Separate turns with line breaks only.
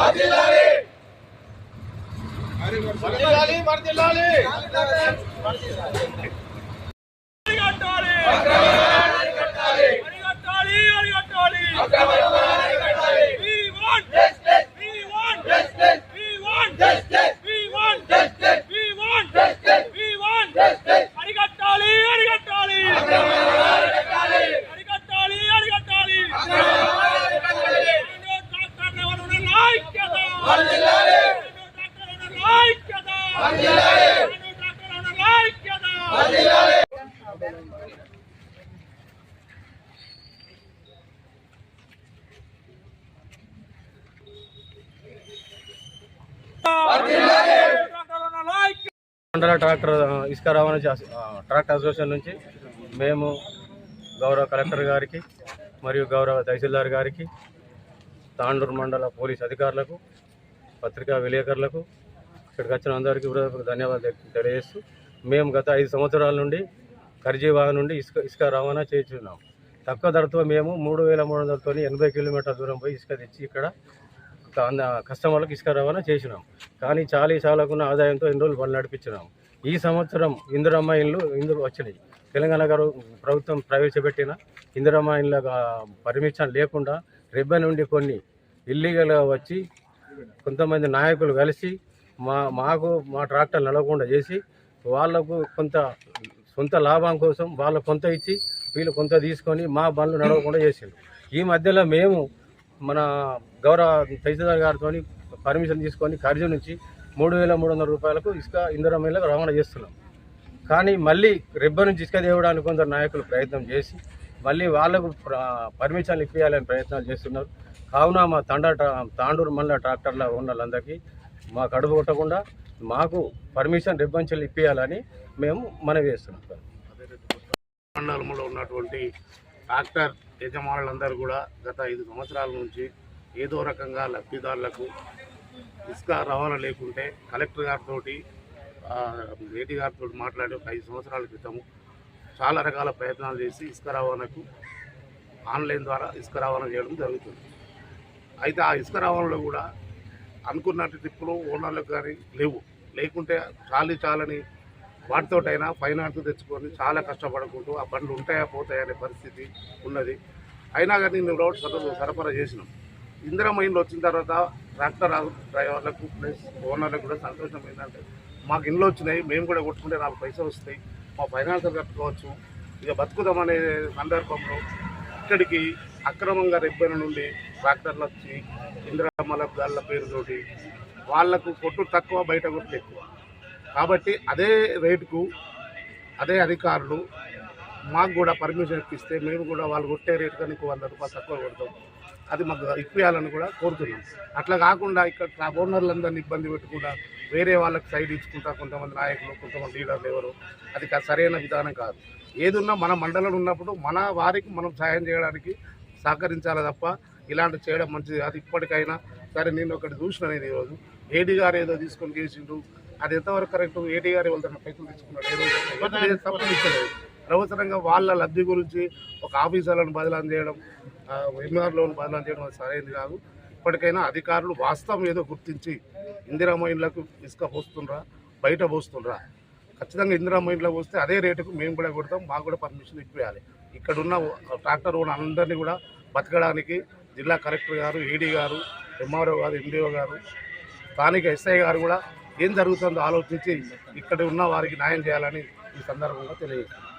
మరదిల్లాలి మరదిల్లాలి మరదిల్లాలి
మండల ట్రాక్టర్ ఇసుక రవాణా చేస- ట్రాక్టర్ అసోసియేషన్ నుంచి మేము గౌరవ కలెక్టర్ గారికి మరియు గౌరవ తహసీల్దార్ గారికి తాండూరు మండల పోలీస్ అధికారులకు పత్రికా విలేకరులకు ఇక్కడికి వచ్చిన అందరికీ హృదయపూర్వక ధన్యవాదాలు తెలియజేస్తూ మేము గత ఐదు సంవత్సరాల నుండి కర్జీవాగ నుండి ఇసుక ఇసుక రవాణా చేస్తున్నాం. తక్కువ ధరతో మేము మూడు వేల మూడు వందలతో ఎనభై కిలోమీటర్ల దూరం పోయి ఇసుక తెచ్చి ఇక్కడ కస్టమర్లకు ఇసుక రవాణా చేసినాం. కానీ చాలీ చాలకున్న ఆదాయంతో ఎన్ని రోజులు బండ్లు నడిపించినాం. ఈ సంవత్సరం ఇందిరమ్మ ఇల్లు ఇందులో వచ్చినాయి. తెలంగాణ గారు ప్రభుత్వం ప్రవేశపెట్టిన ఇందిరమ్మ ఇళ్ళ పర్మిషన్ లేకుండా రెబ్బె నుండి కొన్ని ఇల్లీగల్గా వచ్చి కొంతమంది నాయకులు కలిసి మా మాకు మా ట్రాక్టర్ నడవకుండా చేసి వాళ్ళకు కొంత సొంత లాభం కోసం వాళ్ళు కొంత ఇచ్చి వీళ్ళు కొంత తీసుకొని మా బండ్లు నడవకుండా చేసిండు ఈ మధ్యలో మేము మన గౌరవ తహసీల్దార్ గారితో పర్మిషన్ తీసుకొని ఖర్చు నుంచి మూడు వేల మూడు వందల రూపాయలకు ఇసుక ఇందిరమ్మలకు రవాణా చేస్తున్నాం. కానీ మళ్ళీ రిబ్బర్ నుంచి ఇసుక తేవడానికి కొందరు నాయకులు ప్రయత్నం చేసి మళ్ళీ వాళ్ళకు పర్మిషన్లు ఇప్పించాలని ప్రయత్నాలు చేస్తున్నారు. కావున మా తండ తాండూరు మండల ట్రాక్టర్ల వాళ్ళందరికీ మా కడుపు కొట్టకుండా మాకు పర్మిషన్ రెబ్బంచెలు ఇప్పించాలని మేము మనవి చేస్తున్నాం. సార్
మండలంలో ఉన్నటువంటి ట్రాక్టర్ యజమానులందరూ కూడా గత ఐదు సంవత్సరాల నుంచి ఏదో రకంగా లబ్ధిదారులకు ఇసుక రవాణా లేకుంటే కలెక్టర్ గారితో ఏటీ గారితో మాట్లాడి ఒక ఐదు సంవత్సరాల క్రితము చాలా రకాల ప్రయత్నాలు చేసి ఇసుక రవాణాకు ఆన్లైన్ ద్వారా ఇసుక రవాణా చేయడం జరుగుతుంది. అయితే ఆ ఇసుక రవాణాలో కూడా అనుకున్నట్టు ట్రిప్పులు ఓనర్లకు కానీ లేవు. లేకుంటే చాలి చాలని వాటితోటైనా ఫైనాన్స్ తెచ్చుకొని చాలా కష్టపడుకుంటూ ఆ బండ్లు ఉంటాయా పోతాయా అనే పరిస్థితి ఉన్నది. అయినా కానీ మేము రోడ్ సర- సరఫరా చేసినాం. ఇందిరా వచ్చిన తర్వాత ట్రాక్టర్ డ్రైవర్లకు ప్లస్ ఓనర్లకు కూడా సంతోషం ఏంటంటే మాకు ఇండ్లు వచ్చినాయి మేము కూడా కొట్టుకుంటే నాలుగు పైసలు వస్తాయి మా ఫైనాన్స్ కట్టుకోవచ్చు ఇక బతుకుదామనే సందర్భంలో ఇక్కడికి అక్రమంగా రెబ్బెన నుండి ట్రాక్టర్లు వచ్చి ఇంద్రమల గాళ్ళ పేరుతోటి వాళ్ళకు కొట్టు తక్కువ బయట కొట్టు ఎక్కువ. కాబట్టి అదే రేటుకు అదే అధికారులు మాకు కూడా పర్మిషన్ ఇప్పిస్తే మేము కూడా వాళ్ళు కొట్టే రేటు కానీ ఇంకో వంద రూపాయలు తక్కువ కొడతాం. అది మాకు ఇప్పించాలని కూడా కోరుతున్నాం. అట్లా కాకుండా ఇక్కడ ఓనర్లందరినీ ఇబ్బంది పెట్టకుండా వేరే వాళ్ళకి సైడ్ ఇచ్చుకుంటా కొంతమంది నాయకులు కొంతమంది లీడర్లు ఎవరు అది సరైన విధానం కాదు. ఏదున్నా మన మండలం ఉన్నప్పుడు మన వారికి మనం సాయం చేయడానికి సహకరించాలి తప్ప ఇలాంటి చేయడం మంచిది అది ఇప్పటికైనా సరే నేను ఒకటి చూసిన నేను ఈరోజు. ఏడీ గారు ఏదో తీసుకొని చేసిండు అది ఎంతవరకు కరెక్ట్ ఏడీ గారు వాళ్ళ పైసలు తీసుకున్నాడు ఏ అనవసరంగా వాళ్ళ లబ్ధి గురించి ఒక ఆఫీసర్లను బదిలీ చేయడం ఎంఆర్లోను బదిలీ చేయడం అది సరైనది కాదు. ఇప్పటికైనా అధికారులు వాస్తవం ఏదో గుర్తించి ఇందిరామ ఇండ్లకు ఇసుక పోస్తుండ్రా బయట పోస్తుండ్రా. ఖచ్చితంగా ఇందిరామ ఇండ్లకు పోస్తే అదే రేటుకు మేము కూడా కొడతాం మాకు కూడా పర్మిషన్ ఇప్పించాలి ఇక్కడున్న ట్రాక్టర్ ఓన్ అందరినీ కూడా బతకడానికి జిల్లా కలెక్టర్ గారు ఈడీ గారు ఎంఆర్ఓ గారు ఎండిఓ గారు స్థానిక ఎస్ఐ గారు కూడా ఏం జరుగుతుందో ఆలోచించి ఇక్కడ ఉన్న వారికి న్యాయం చేయాలని ఈ సందర్భంగా తెలియజేస్తాను